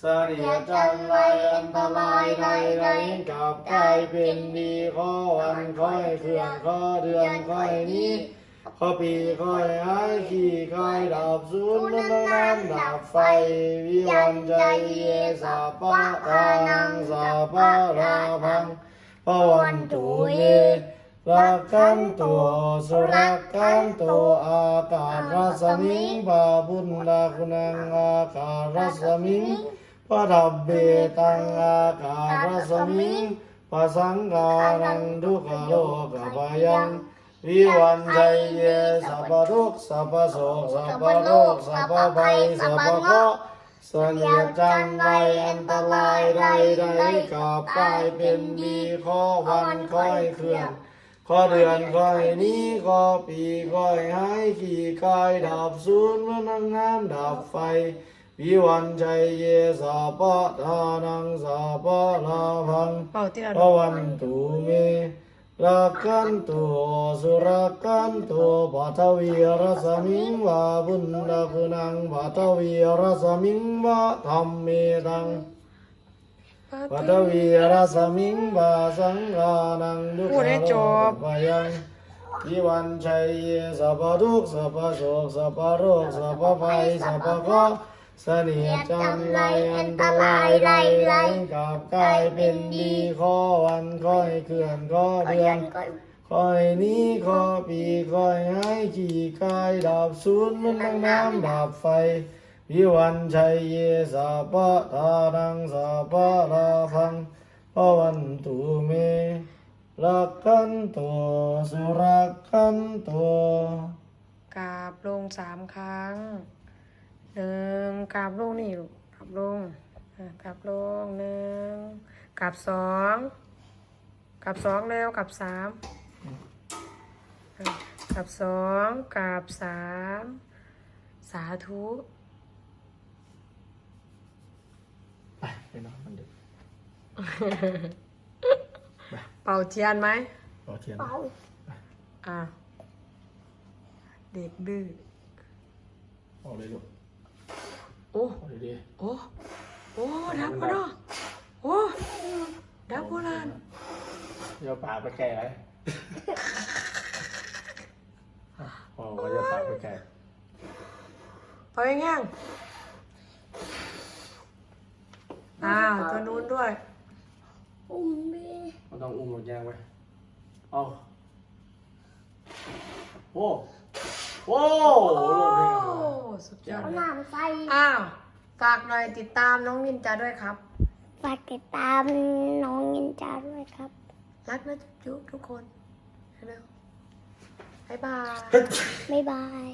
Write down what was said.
เสนียจันไรอันตรายใดใดกับกายเป็นดีข้อวันค่อยเคลื่อนข้อเดือนค่อยนี้ข้อปีค่อยหายขี่ค่อยดับสูญนั้นน้ำดับไฟ วิวันใจเยสัพพะทานังสัพพะราพังปวันตุเยรักกันตัวสุรักกันตัวอากาศรัศมิงบาบุญดาคุณังอากาศรัศมิง ปะดับเบตังอาการัศมิงปะสังการังทุกโลกภายังวิวันใจเยสัพพทุกสัพพโศกสัพพโรคสัพพภัยสัพพเคราะห์เสนียดจันไรอันตรายใดใดๆกับกายเป็นดีข้อวันค่อยเคลื่อนข้อเดือนค่อยนี้ข้อปีค่อยหายขี่กายดับสูญเมื่อนังน้ำดับไฟ วิวันใจเยสัพพะทานังสัพพะลาพังเป่าที่เราพวันตุเมรักกันตุสุรักกันตุปัทวีรสมิงวาบุญดาคุนังปัทวีรสมิงวะธรรมเมตังปัทวีรสมิงวาสังฆานังดุขพูดให้จบปยังวิวันชัยเยสัพพทุกข์สัพพโศกสัพพโรคสัพพภัยสัพพเคราะห์ เสนียดจันไรอันตรายใดไรกับกายเป็นดีข้อวันค่อยเคลื่อนข้อเดือนค่อยนี้ข้อปีค่อยหายขี่กายดับสูญมันดังน้ำดับไฟวิวันชัยเยสัพพะทานังสัพพะลาพังพวันตุเมรักกันตัวสุรักกันตัวกราบลงสามครั้ง หนึ่งกราบลงนี่ลูกกราบลงอะกราบลงหนึ่งกราบสองกราบสองแล้วกราบสามอะกราบสองกราบสามสาธุไปไปนอนมันดึกเป่าเทียนไหมรอเทียนอะเด็กดื้อออกเลยลูกโอ้ออกเลยดิโอ้โอ้ดับก็เนาะโอ้ดับโบราณเดี๋ยวป่าไปแก่เลยพอว่าจะป่าไปแก่ไปยังยังอ้าวตัวนู้นด้วยอุ้มดิมันต้องอุ้มรถยางไว้เอาโอ้โอ้โหลงได้ไงโอ้วะสุด ยอดเอาเลยน้ำใส่อ้าว ฝากหน่อยติดตามน้องนินจาด้วยครับ ฝากติดตามน้องยินจาด้วยครับ รักนะจุ๊บทุกคนเร็วบ๊ายบาย บ๊ายบาย